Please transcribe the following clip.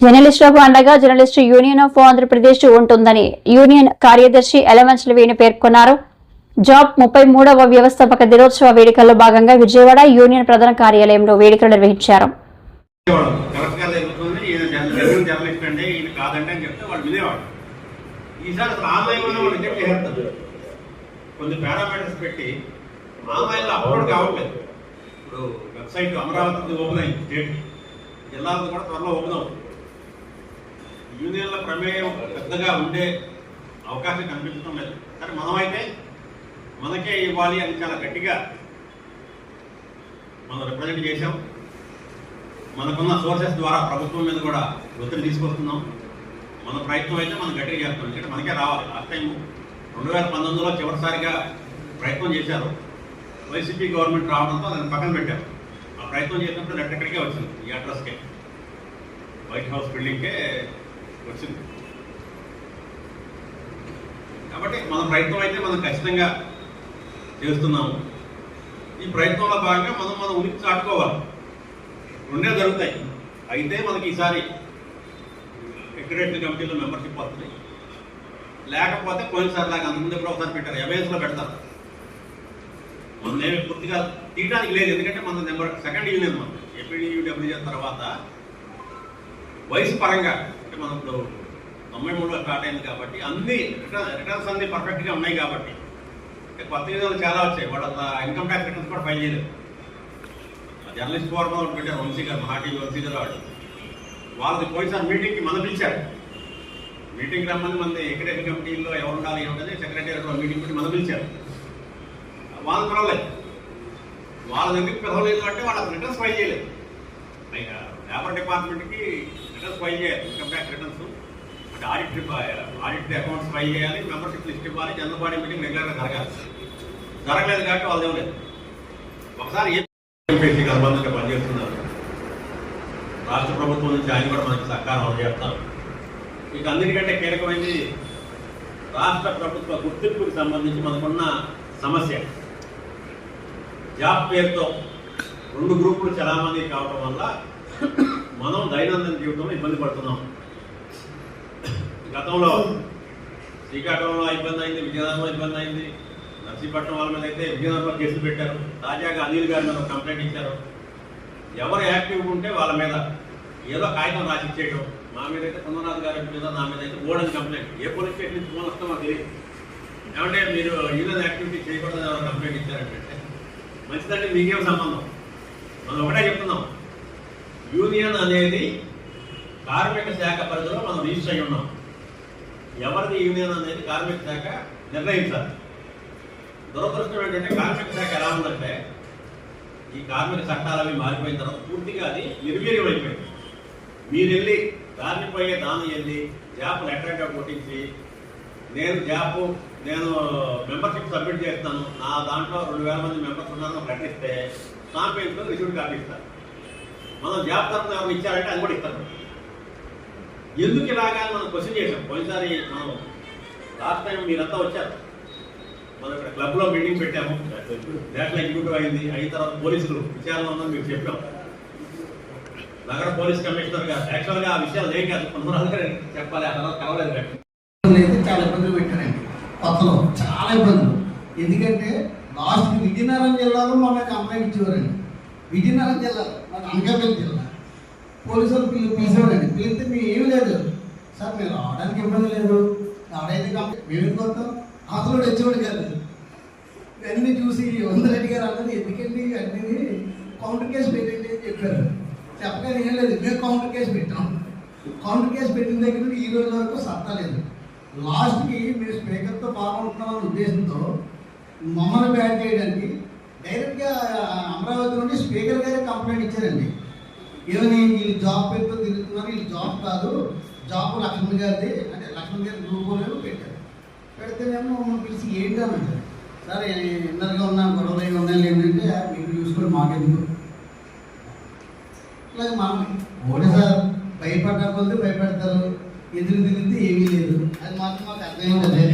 జర్నలిస్టులకు అండగా journalist union of Andhra Pradesh ఉంటుందని యూనియన్ కార్యదర్శి ఎలవెన్స్ల వేణు పేర్కొన్నారు. జాబ్ ముప్పై మూడవ వ్యవస్థాపక దినోత్సవ వేడుకల్లో భాగంగా విజయవాడ యూనియన్ ప్రధాన కార్యాలయంలో వేడుకలు నిర్వహించారు. కొన్ని పారామీటర్స్ పెట్టి ఆన్లైన్ అప్లోడ్ కావట్లేదు. ఇప్పుడు వెబ్సైట్ అమరావతి ఓపెన్ అయింది స్టేట్ జిల్లాలకు కూడా త్వరలో ఓపెన్ అవుతుంది. యూనియన్ల ప్రమేయం పెద్దగా ఉండే అవకాశం కనిపించడం లేదు కానీ మనమైతే మనకే ఇవ్వాలి అని చాలా గట్టిగా మనం రిప్రజెంట్ చేశాం. మనకున్న సోర్సెస్ ద్వారా ప్రభుత్వం మీద కూడా ఒత్తిడి తీసుకొస్తున్నాం. మన ప్రయత్నం అయితే మనం గట్టిగా చేస్తాం ఎందుకంటే మనకే రావాలి. లాస్ట్ టైం రెండు వేల పంతొమ్మిదిలో చివరిసారిగా ప్రయత్నం చేశారు. వైసీపీ గవర్నమెంట్ రావడంతో దాన్ని పక్కన పెట్టారు. ఆ ప్రయత్నం చేసినప్పుడు నెట్ ఎక్కడికే వచ్చింది? ఈ అడ్రస్కే వైట్ హౌస్ బిల్డింగ్కే వచ్చింది. కాబట్టి మన ప్రయత్నం అయితే మనం ఖచ్చితంగా చేస్తున్నాము ఈ ప్రయత్నంలో భాగంగా మనం మనం ఉనికి చాటుకోవాలి. రెండే జరుగుతాయి. అయితే మనకి ఈసారి సెక్రటరీ కమిటీలో మెంబర్షిప్ వస్తుంది. లేకపోతే పోయినసారి లాగా అంతకుముందు ఎప్పుడో ఒకసారి పెట్టారు. ఎంఐఎస్లో పెడతారు. మనమేమి పూర్తిగా తీయడానికి లేదు. ఎందుకంటే మన నెంబర్ సెకండ్ యూనియన్ మనం ఏపీడీయూడబ్ల్యూజీ తర్వాత వయసు పరంగా అంటే మనం ఇప్పుడు తొంభై మూడులో స్టార్ట్ అయింది కాబట్టి అన్ని రిటర్న్ రిటర్న్స్ అన్ని పర్ఫెక్ట్గా ఉన్నాయి కాబట్టి కొత్త యూనియన్లు చాలా వచ్చాయి. వాడు అసలు ఇన్కమ్ ట్యాక్స్ రిటర్న్స్ కూడా ఫైల్ చేయలేదు. జర్నలిస్ట్ ఫోరం ఒకటి పెట్టారు వంశీ గారు మహాటీ వంశీ గారు వాడు వాళ్ళది పోయినసారి మీటింగ్కి మన పిలిచారు. మీటింగ్ రమ్మని మన ఎకడెక్ కమిటీలో ఎవరు ఉండాలి ఏముంటుంది సెక్రటరీ మీటింగ్ పెట్టి మనం పిలిచారు. వాళ్ళు పిలవలేదు వాళ్ళ దగ్గరికి పిలవలేదు అంటే వాళ్ళు రిటర్న్స్ ఫైల్ చేయలేదు. పైగా లేబర్ డిపార్ట్మెంట్కి రిటర్న్స్ ఫైల్ చేయాలి ఇన్కమ్ ట్యాక్స్ రిటర్న్స్. అంటే ఆడిట్ ఆడిట్ అకౌంట్స్ ఫైల్ చేయాలి మెంబర్షిప్ లిస్ట్ ఇవ్వాలి జనరల్ బాడీ మీటింగ్ రెగ్యులర్గా జరగాలి. జరగలేదు కాబట్టి వాళ్ళు ఇవ్వలేదు ఒకసారి ఎంపీసీ అనుబంధంగా పనిచేస్తున్నారు? రాష్ట్ర ప్రభుత్వం నుంచి ఆయన కూడా మనకి సహకారం చేస్తాం ఇక అన్నిటికంటే కీలకమైనది రాష్ట్ర ప్రభుత్వ గుర్తింపుకి సంబంధించి మనకున్న సమస్య. జాబ్ పేరుతో రెండు గ్రూపులు చలామణి కావడం వల్ల మనం దైనందిన జీవితంలో ఇబ్బంది పడుతున్నాం. గతంలో శ్రీకాకుళంలో ఇబ్బంది అయింది విజయనగరంలో ఇబ్బంది అయింది. నర్సీపట్నం వాళ్ళ మీద అయితే విజయనగరంలో కేసులు పెట్టారు. తాజాగా అనిల్ గారి మీద ఒక కంప్లైంట్ ఇచ్చారు. ఎవరు యాక్టివ్గా ఉంటే వాళ్ళ మీద ఏదో కాగితం రాసి ఇచ్చేయడం మా మీద అయితే కొందనాథ్ గారి మీద నా మీద అయితే ఓడని కంప్లైంట్. ఏ పోలీస్ స్టేషన్ నుంచి ఫోన్ వస్తామో తెలియదు. ఏమంటే మీరు ఈరోజు యాక్టివిటీ చేయకూడదు ఎవరు కంప్లైంట్ ఇచ్చారంటే మంచిదంటే మీకేం సంబంధం? మనం ఒకటే చెప్తున్నాం. యూనియన్ అనేది కార్మిక శాఖ పరిధిలో మనం రిజిస్టర్ అయి ఉన్నాం. ఎవరిది యూనియన్ అనేది కార్మిక శాఖ నిర్ణయించాలి. దురదృష్టం ఏంటంటే కార్మిక శాఖ ఎలా ఉందంటే ఈ కార్మిక చట్టాలు అవి మారిపోయిన తర్వాత పూర్తిగా అది నిర్వీర్యం అయిపోయింది. మీరు వెళ్ళి దాన్ని దానం వెళ్ళి జాబ్ లెటర్గా కొట్టించి నేను జాబ్ నేను మెంబర్షిప్ సబ్మిట్ చేస్తాను నా దాంట్లో రెండు వేల మంది మెంబర్స్ ఉన్నారని ప్రకటిస్తే కాంపెన్స్లో రిసీవ్డ్ కాపీ ఇస్తారు. మనం జాబ్ తరఫున ఎవరు ఇచ్చారంటే అది కూడా ఇస్తారు. ఎందుకు ఇలాగా మనం క్వశ్చన్ చేసాం పోయినసారి మనం లాస్ట్ టైం మీరంతా వచ్చారు. మనం ఇక్కడ క్లబ్లో మీటింగ్ పెట్టాము. దాంట్లో ఎగ్జిక్యూటివ్ అయింది. అయిన తర్వాత పోలీసులు విచారణ ఉందని మీకు చెప్పాం. నగర పోలీస్ కమిషనర్ గారు యాక్చువల్గా ఆ విషయాలు లేక కాదు. కొంతమంది గారు చెప్పాలి. ఆ తర్వాత కలవలేదు అయితే చాలా ఇబ్బందులు పెట్టారండి. కొత్తలో చాలా ఇబ్బందులు. ఎందుకంటే లాస్ట్ విజయనగరం జిల్లాలో మనకు అమ్మాయి ఇచ్చేవారండి. విజయనగరం జిల్లా మన అనకాపల్లి జిల్లా. పోలీసులు పిలి పిలిచేవారండి పిలిస్తే మేము ఏమి లేదు. సార్ మీరు రావడానికి ఇబ్బంది లేదు. ఎవరైతే కంప్లైంట్ మేము ఎందుకు వస్తాం? అసలు వచ్చేవాడు కాదు. అన్ని చూసి వందరెడ్డి గారు అన్నది ఎందుకండి? అన్నీ కౌంటర్ కేసు పెట్టండి అని చెప్పారు. చెప్పగానే ఏం లేదు. మేము కౌంటర్ కేసు పెట్టాం. కౌంటర్ కేసు పెట్టిన దగ్గర ఈ రోజు వరకు సత్తా లేదు. లాస్ట్కి మీరు స్పీకర్తో బాగుంటున్నామన్న ఉద్దేశంతో మమ్మల్ని బ్యాన్ చేయడానికి డైరెక్ట్గా అమరావతి నుండి స్పీకర్ గారే కంప్లైంట్ ఇచ్చారండి. ఏమని వీళ్ళు జాబ్ పేరుతో తిరుగుతున్నారు వీళ్ళు జాబ్ కాదు జాబ్ లక్ష్మణ్ గారిది. అంటే లక్ష్మణ్ గారి గ్రూపులో పెట్టారు. పెడితేనేమో మమ్మల్ని పిలిచి ఏంటి అని అంటారు. సరే ఇందరిగా ఉన్నాను గొడవలు ఏమి ఉన్నాయి ఏంటంటే మీరు చూసుకొని మాకెందుకు? అలాగే మనం ఒకటి సార్. భయపడ్డ కొద్దీ భయపెడతారు. ఎదురు తిరిగితే ఏమీ లేదు. అది మాత్రం మాకు అర్థమైంది. అదే